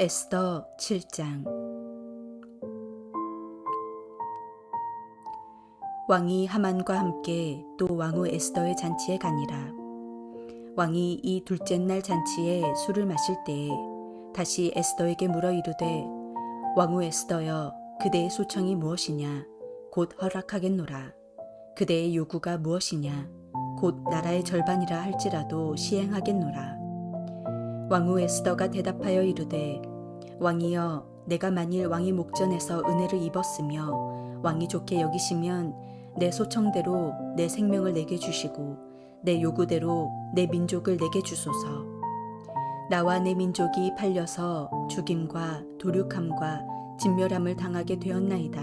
에스더 7장 왕이 하만과 함께 또 왕후 에스더의 잔치에 가니라. 왕이 이 둘째 날 잔치에 술을 마실 때에 다시 에스더에게 물어 이르되 왕후 에스더여 그대의 소청이 무엇이냐 곧 허락하겠노라. 그대의 요구가 무엇이냐 곧 나라의 절반이라 할지라도 시행하겠노라. 왕후 에스더가 대답하여 이르되 왕이여 내가 만일 왕의 목전에서 은혜를 입었으며 왕이 좋게 여기시면 내 소청대로 내 생명을 내게 주시고 내 요구대로 내 민족을 내게 주소서. 나와 내 민족이 팔려서 죽임과 도륙함과 진멸함을 당하게 되었나이다.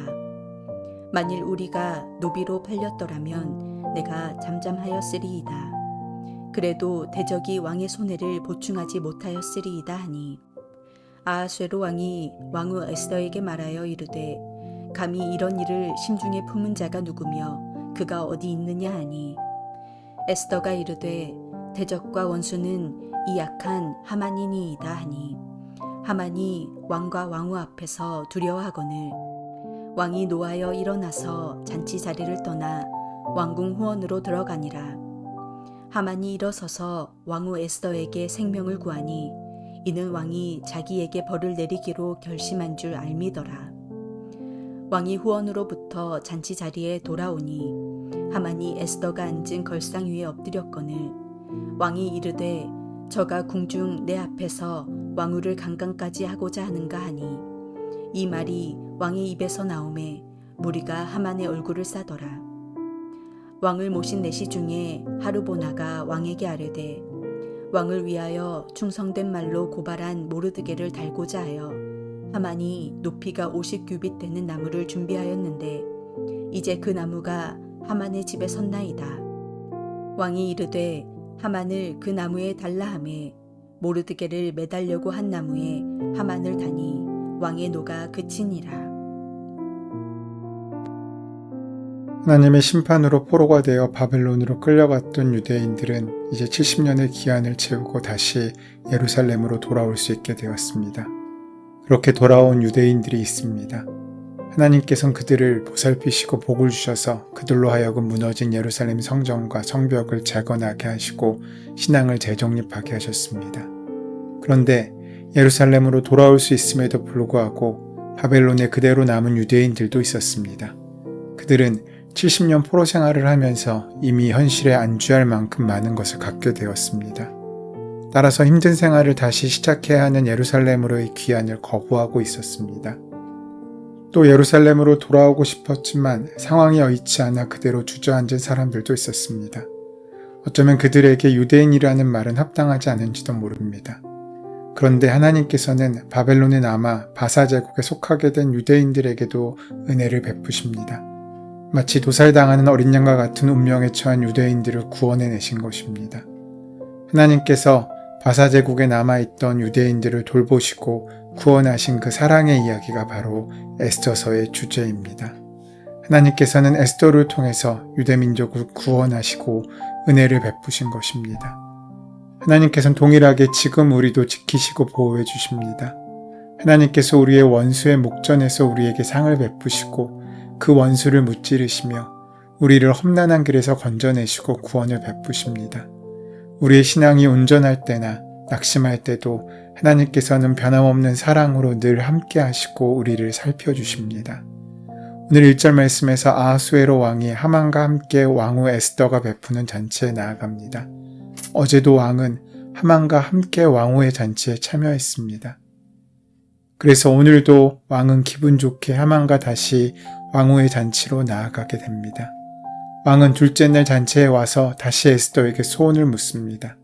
만일 우리가 노비로 팔렸더라면 내가 잠잠하였으리이다. 그래도 대적이 왕의 손해를 보충하지 못하였으리이다 하니 아하쇠로 왕이 왕후 에스더에게 말하여 이르되 감히 이런 일을 심중에 품은 자가 누구며 그가 어디 있느냐 하니? 에스더가 이르되 대적과 원수는 이 약한 하만이니이다 하니 하만이 왕과 왕후 앞에서 두려워하거늘 왕이 노하여 일어나서 잔치 자리를 떠나 왕궁 후원으로 들어가니라. 하만이 일어서서 왕후 에스더에게 생명을 구하니 이는 왕이 자기에게 벌을 내리기로 결심한 줄 알미더라. 왕이 후원으로부터 잔치 자리에 돌아오니 하만이 에스더가 앉은 걸상 위에 엎드렸거늘 왕이 이르되 저가 궁중 내 앞에서 왕후를 강간까지 하고자 하는가 하니 이 말이 왕의 입에서 나오매 무리가 하만의 얼굴을 싸더라. 왕을 모신 내시 중에 하루보나가 왕에게 아뢰되 왕을 위하여 충성된 말로 고발한 모르드게를 달고자 하여 하만이 높이가 50규빗 되는 나무를 준비하였는데 이제 그 나무가 하만의 집에 섰나이다. 왕이 이르되 하만을 그 나무에 달라 하매 모르드게를 매달려고 한 나무에 하만을 다니 왕의 노가 그치니라. 하나님의 심판으로 포로가 되어 바벨론으로 끌려갔던 유대인들은 이제 70년의 기한을 채우고 다시 예루살렘으로 돌아올 수 있게 되었습니다. 그렇게 돌아온 유대인들이 있습니다. 하나님께서는 그들을 보살피시고 복을 주셔서 그들로 하여금 무너진 예루살렘 성전과 성벽을 재건하게 하시고 신앙을 재정립하게 하셨습니다. 그런데 예루살렘으로 돌아올 수 있음에도 불구하고 바벨론에 그대로 남은 유대인들도 있었습니다. 그들은 70년 포로 생활을 하면서 이미 현실에 안주할 만큼 많은 것을 갖게 되었습니다. 따라서 힘든 생활을 다시 시작해야 하는 예루살렘으로의 귀환을 거부하고 있었습니다. 또 예루살렘으로 돌아오고 싶었지만 상황이 여의치 않아 그대로 주저앉은 사람들도 있었습니다. 어쩌면 그들에게 유대인이라는 말은 합당하지 않은지도 모릅니다. 그런데 하나님께서는 바벨론에 남아 바사 제국에 속하게 된 유대인들에게도 은혜를 베푸십니다. 마치 도살당하는 어린 양과 같은 운명에 처한 유대인들을 구원해내신 것입니다. 하나님께서 바사 제국에 남아있던 유대인들을 돌보시고 구원하신 그 사랑의 이야기가 바로 에스더서의 주제입니다. 하나님께서는 에스더를 통해서 유대민족을 구원하시고 은혜를 베푸신 것입니다. 하나님께서는 동일하게 지금 우리도 지키시고 보호해 주십니다. 하나님께서 우리의 원수의 목전에서 우리에게 상을 베푸시고 그 원수를 무찌르시며 우리를 험난한 길에서 건져내시고 구원을 베푸십니다. 우리의 신앙이 온전할 때나 낙심할 때도 하나님께서는 변함없는 사랑으로 늘 함께 하시고 우리를 살펴주십니다. 오늘 1절 말씀에서 아하수에로 왕이 하만과 함께 왕후 에스더가 베푸는 잔치에 나아갑니다. 어제도 왕은 하만과 함께 왕후의 잔치에 참여했습니다. 그래서 오늘도 왕은 기분 좋게 하만과 다시 왕후의 잔치로 나아가게 됩니다. 왕은 둘째 날 잔치에 와서 다시 에스더에게 소원을 묻습니다.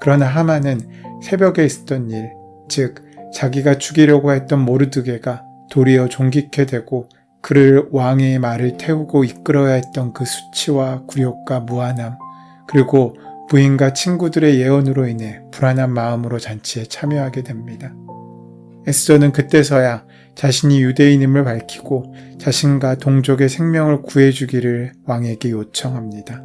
그러나 하만은 새벽에 있었던 일, 즉 자기가 죽이려고 했던 모르드게가 도리어 종깃게 되고 그를 왕의 말을 태우고 이끌어야 했던 그 수치와 굴욕과 무한함, 그리고 부인과 친구들의 예언으로 인해 불안한 마음으로 잔치에 참여하게 됩니다. 에스더는 그때서야 자신이 유대인임을 밝히고 자신과 동족의 생명을 구해주기를 왕에게 요청합니다.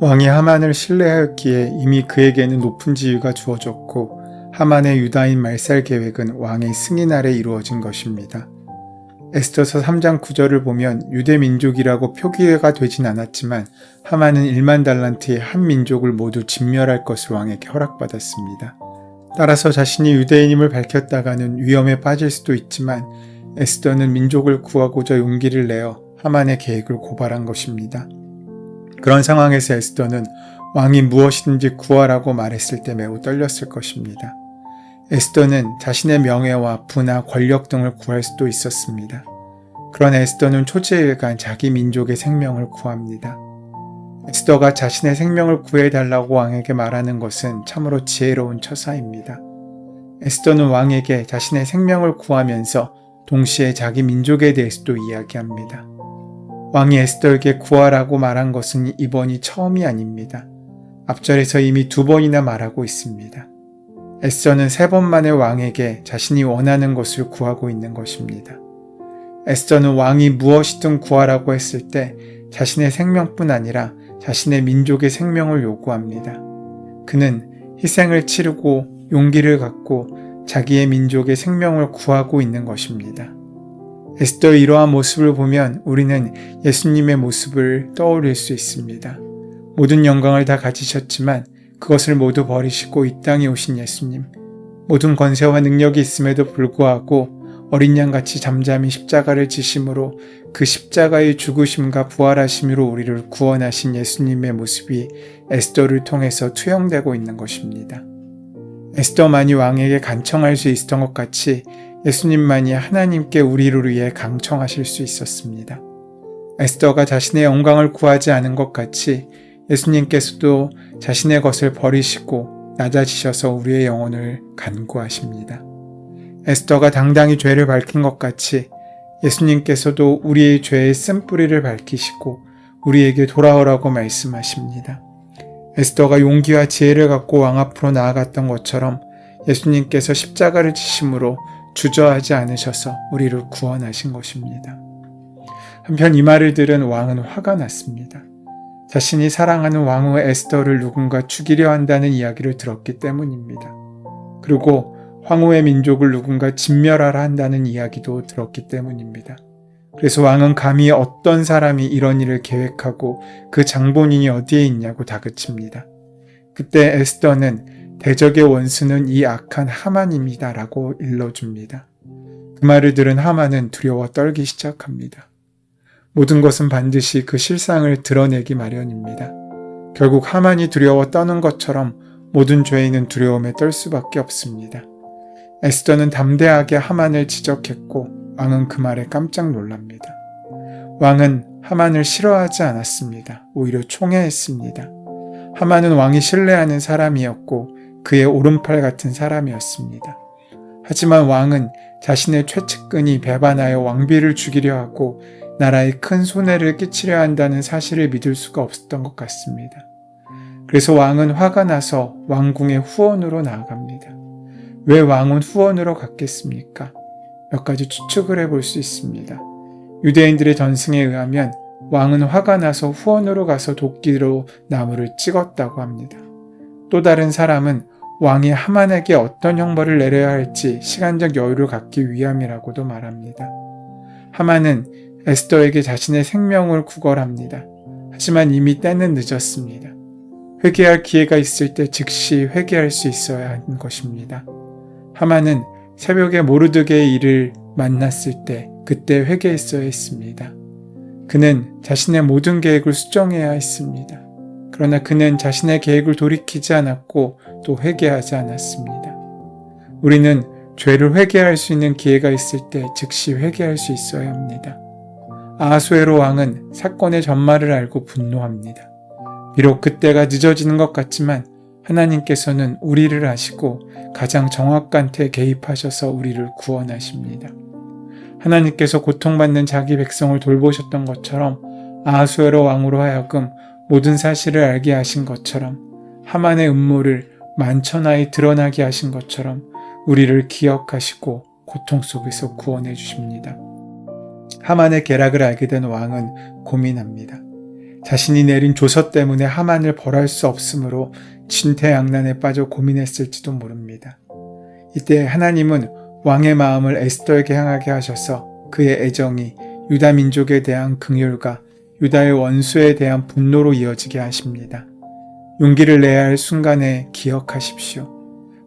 왕이 하만을 신뢰하였기에 이미 그에게는 높은 지위가 주어졌고 하만의 유다인 말살 계획은 왕의 승인 아래 이루어진 것입니다. 에스더서 3장 9절을 보면 유대 민족이라고 표기가 되진 않았지만 하만은 1만 달란트의 한 민족을 모두 진멸할 것을 왕에게 허락받았습니다. 따라서 자신이 유대인임을 밝혔다가는 위험에 빠질 수도 있지만 에스더는 민족을 구하고자 용기를 내어 하만의 계획을 고발한 것입니다. 그런 상황에서 에스더는 왕이 무엇이든지 구하라고 말했을 때 매우 떨렸을 것입니다. 에스더는 자신의 명예와 부나 권력 등을 구할 수도 있었습니다. 그런 에스더는 초지일간 자기 민족의 생명을 구합니다. 에스더가 자신의 생명을 구해달라고 왕에게 말하는 것은 참으로 지혜로운 처사입니다. 에스더는 왕에게 자신의 생명을 구하면서 동시에 자기 민족에 대해서도 이야기합니다. 왕이 에스더에게 구하라고 말한 것은 이번이 처음이 아닙니다. 앞절에서 이미 두 번이나 말하고 있습니다. 에스더는 세 번 만에 왕에게 자신이 원하는 것을 구하고 있는 것입니다. 에스더는 왕이 무엇이든 구하라고 했을 때 자신의 생명뿐 아니라 자신의 민족의 생명을 요구합니다. 그는 희생을 치르고 용기를 갖고 자기의 민족의 생명을 구하고 있는 것입니다. 에스더의 이러한 모습을 보면 우리는 예수님의 모습을 떠올릴 수 있습니다. 모든 영광을 다 가지셨지만 그것을 모두 버리시고 이 땅에 오신 예수님. 모든 권세와 능력이 있음에도 불구하고 어린 양같이 잠잠히 십자가를 지심으로 그 십자가의 죽으심과 부활하심으로 우리를 구원하신 예수님의 모습이 에스더를 통해서 투영되고 있는 것입니다. 에스더만이 왕에게 간청할 수 있었던 것 같이 예수님만이 하나님께 우리를 위해 강청하실 수 있었습니다. 에스더가 자신의 영광을 구하지 않은 것 같이 예수님께서도 자신의 것을 버리시고 낮아지셔서 우리의 영혼을 간구하십니다. 에스더가 당당히 죄를 밝힌 것 같이 예수님께서도 우리의 죄의 쓴뿌리를 밝히시고 우리에게 돌아오라고 말씀하십니다. 에스더가 용기와 지혜를 갖고 왕 앞으로 나아갔던 것처럼 예수님께서 십자가를 지심으로 주저하지 않으셔서 우리를 구원하신 것입니다. 한편 이 말을 들은 왕은 화가 났습니다. 자신이 사랑하는 왕후 에스더를 누군가 죽이려 한다는 이야기를 들었기 때문입니다. 그리고 황후의 민족을 누군가 진멸하라 한다는 이야기도 들었기 때문입니다. 그래서 왕은 감히 어떤 사람이 이런 일을 계획하고 그 장본인이 어디에 있냐고 다그칩니다. 그때 에스더는 대적의 원수는 이 악한 하만입니다. 라고 일러줍니다. 그 말을 들은 하만은 두려워 떨기 시작합니다. 모든 것은 반드시 그 실상을 드러내기 마련입니다. 결국 하만이 두려워 떠는 것처럼 모든 죄인은 두려움에 떨 수밖에 없습니다. 에스더는 담대하게 하만을 지적했고 왕은 그 말에 깜짝 놀랍니다. 왕은 하만을 싫어하지 않았습니다. 오히려 총애했습니다. 하만은 왕이 신뢰하는 사람이었고 그의 오른팔 같은 사람이었습니다. 하지만 왕은 자신의 최측근이 배반하여 왕비를 죽이려 하고 나라에 큰 손해를 끼치려 한다는 사실을 믿을 수가 없었던 것 같습니다. 그래서 왕은 화가 나서 왕궁의 후원으로 나아갑니다. 왜 왕은 후원으로 갔겠습니까? 몇 가지 추측을 해볼 수 있습니다. 유대인들의 전승에 의하면 왕은 화가 나서 후원으로 가서 도끼로 나무를 찍었다고 합니다. 또 다른 사람은 왕이 하만에게 어떤 형벌을 내려야 할지 시간적 여유를 갖기 위함이라고도 말합니다. 하만은 에스더에게 자신의 생명을 구걸합니다. 하지만 이미 때는 늦었습니다. 회개할 기회가 있을 때 즉시 회개할 수 있어야 하는 것입니다. 하만은 새벽에 모르드게의 일을 만났을 때 그때 회개했어야 했습니다. 그는 자신의 모든 계획을 수정해야 했습니다. 그러나 그는 자신의 계획을 돌이키지 않았고 또 회개하지 않았습니다. 우리는 죄를 회개할 수 있는 기회가 있을 때 즉시 회개할 수 있어야 합니다. 아하수에로 왕은 사건의 전말을 알고 분노합니다. 비록 그때가 늦어지는 것 같지만 하나님께서는 우리를 아시고 가장 정확한 테 개입하셔서 우리를 구원하십니다. 하나님께서 고통받는 자기 백성을 돌보셨던 것처럼 아하수에로 왕으로 하여금 모든 사실을 알게 하신 것처럼 하만의 음모를 만천하에 드러나게 하신 것처럼 우리를 기억하시고 고통 속에서 구원해 주십니다. 하만의 계략을 알게 된 왕은 고민합니다. 자신이 내린 조서 때문에 하만을 벌할 수 없으므로 진퇴양난에 빠져 고민했을지도 모릅니다. 이때 하나님은 왕의 마음을 에스더에게 향하게 하셔서 그의 애정이 유다 민족에 대한 긍휼과 유다의 원수에 대한 분노로 이어지게 하십니다. 용기를 내야 할 순간에 기억하십시오.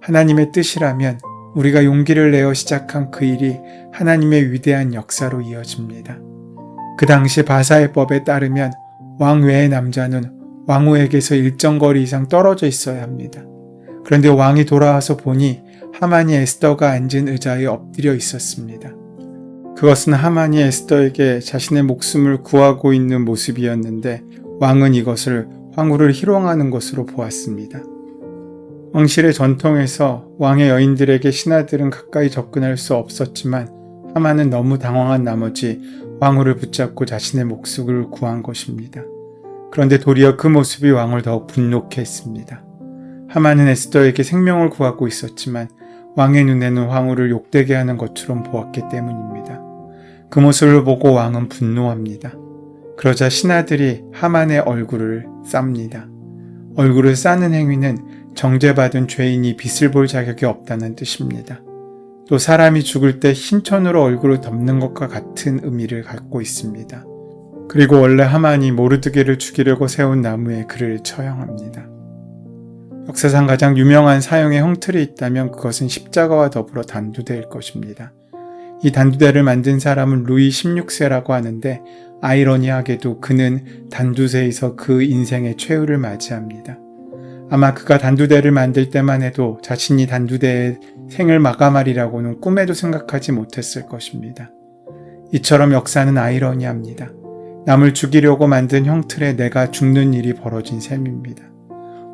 하나님의 뜻이라면 우리가 용기를 내어 시작한 그 일이 하나님의 위대한 역사로 이어집니다. 그 당시 바사의 법에 따르면 왕 외의 남자는 왕후에게서 일정 거리 이상 떨어져 있어야 합니다. 그런데 왕이 돌아와서 보니 하만이 에스더가 앉은 의자에 엎드려 있었습니다. 그것은 하만이 에스더에게 자신의 목숨을 구하고 있는 모습이었는데 왕은 이것을 황후를 희롱하는 것으로 보았습니다. 왕실의 전통에서 왕의 여인들에게 신하들은 가까이 접근할 수 없었지만 하만은 너무 당황한 나머지 왕후를 붙잡고 자신의 목숨을 구한 것입니다. 그런데 도리어 그 모습이 왕을 더욱 분노케 했습니다. 하만은 에스더에게 생명을 구하고 있었지만 왕의 눈에는 황후를 욕되게 하는 것처럼 보았기 때문입니다. 그 모습을 보고 왕은 분노합니다. 그러자 신하들이 하만의 얼굴을 쌉니다. 얼굴을 싸는 행위는 정죄받은 죄인이 빚을 볼 자격이 없다는 뜻입니다. 또 사람이 죽을 때 흰천으로 얼굴을 덮는 것과 같은 의미를 갖고 있습니다. 그리고 원래 하만이 모르드게를 죽이려고 세운 나무에 그를 처형합니다. 역사상 가장 유명한 사형의 형틀이 있다면 그것은 십자가와 더불어 단두대일 것입니다. 이 단두대를 만든 사람은 루이 16세라고 하는데 아이러니하게도 그는 단두세에서 그 인생의 최후를 맞이합니다. 아마 그가 단두대를 만들 때만 해도 자신이 단두대의 생을 마감하리라고는 꿈에도 생각하지 못했을 것입니다. 이처럼 역사는 아이러니합니다. 남을 죽이려고 만든 형틀에 내가 죽는 일이 벌어진 셈입니다.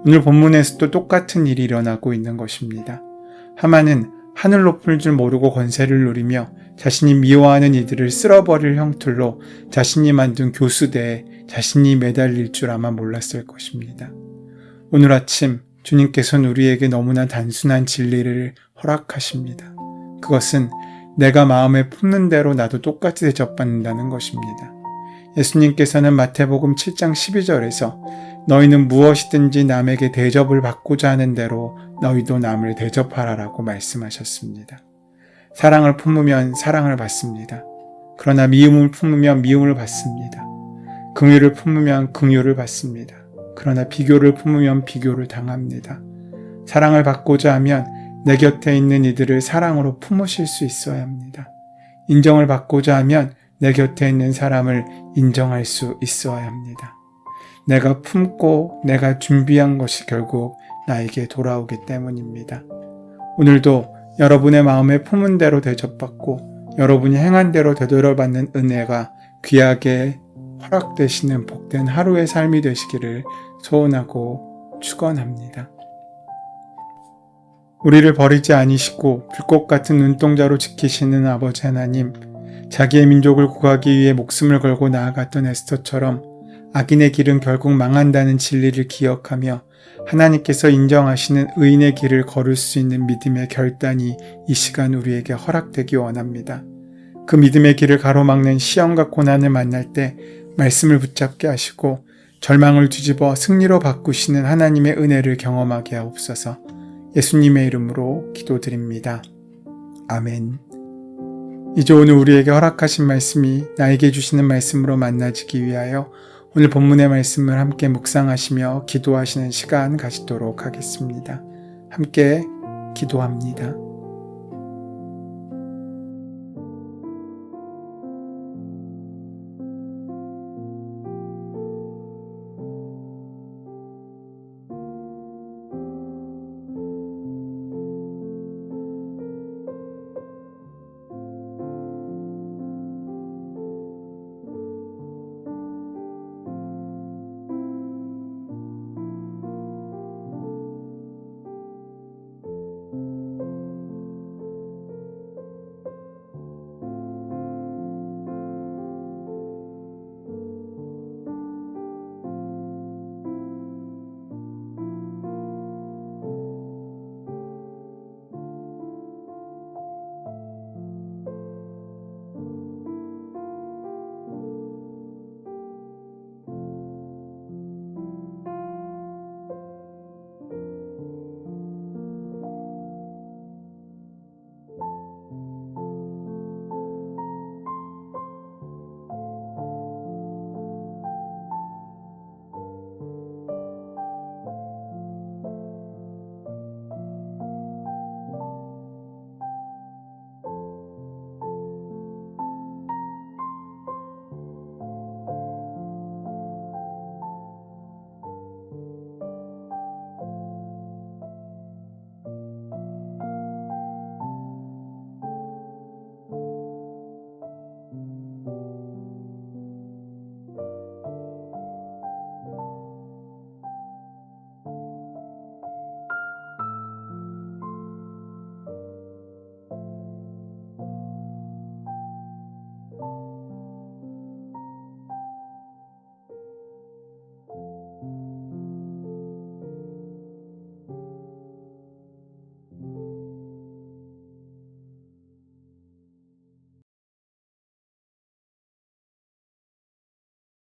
오늘 본문에서도 똑같은 일이 일어나고 있는 것입니다. 하만은 하늘 높을 줄 모르고 권세를 누리며 자신이 미워하는 이들을 쓸어버릴 형틀로 자신이 만든 교수대에 자신이 매달릴 줄 아마 몰랐을 것입니다. 오늘 아침 주님께서는 우리에게 너무나 단순한 진리를 허락하십니다. 그것은 내가 마음에 품는 대로 나도 똑같이 대접받는다는 것입니다. 예수님께서는 마태복음 7장 12절에서 너희는 무엇이든지 남에게 대접을 받고자 하는 대로 너희도 남을 대접하라라고 말씀하셨습니다. 사랑을 품으면 사랑을 받습니다. 그러나 미움을 품으면 미움을 받습니다. 긍휼을 품으면 긍휼을 받습니다. 그러나 비교를 품으면 비교를 당합니다. 사랑을 받고자 하면 내 곁에 있는 이들을 사랑으로 품으실 수 있어야 합니다. 인정을 받고자 하면 내 곁에 있는 사람을 인정할 수 있어야 합니다. 내가 품고 내가 준비한 것이 결국 나에게 돌아오기 때문입니다. 오늘도 여러분의 마음에 품은 대로 대접받고 여러분이 행한 대로 되돌아받는 은혜가 귀하게 허락되시는 복된 하루의 삶이 되시기를 소원하고 축원합니다. 우리를 버리지 아니시고 불꽃 같은 눈동자로 지키시는 아버지 하나님, 자기의 민족을 구하기 위해 목숨을 걸고 나아갔던 에스터처럼 악인의 길은 결국 망한다는 진리를 기억하며 하나님께서 인정하시는 의인의 길을 걸을 수 있는 믿음의 결단이 이 시간 우리에게 허락되기 원합니다. 그 믿음의 길을 가로막는 시험과 고난을 만날 때 말씀을 붙잡게 하시고 절망을 뒤집어 승리로 바꾸시는 하나님의 은혜를 경험하게 하옵소서 예수님의 이름으로 기도드립니다. 아멘. 이제 오늘 우리에게 허락하신 말씀이 나에게 주시는 말씀으로 만나지기 위하여 오늘 본문의 말씀을 함께 묵상하시며 기도하시는 시간 가지도록 하겠습니다. 함께 기도합니다.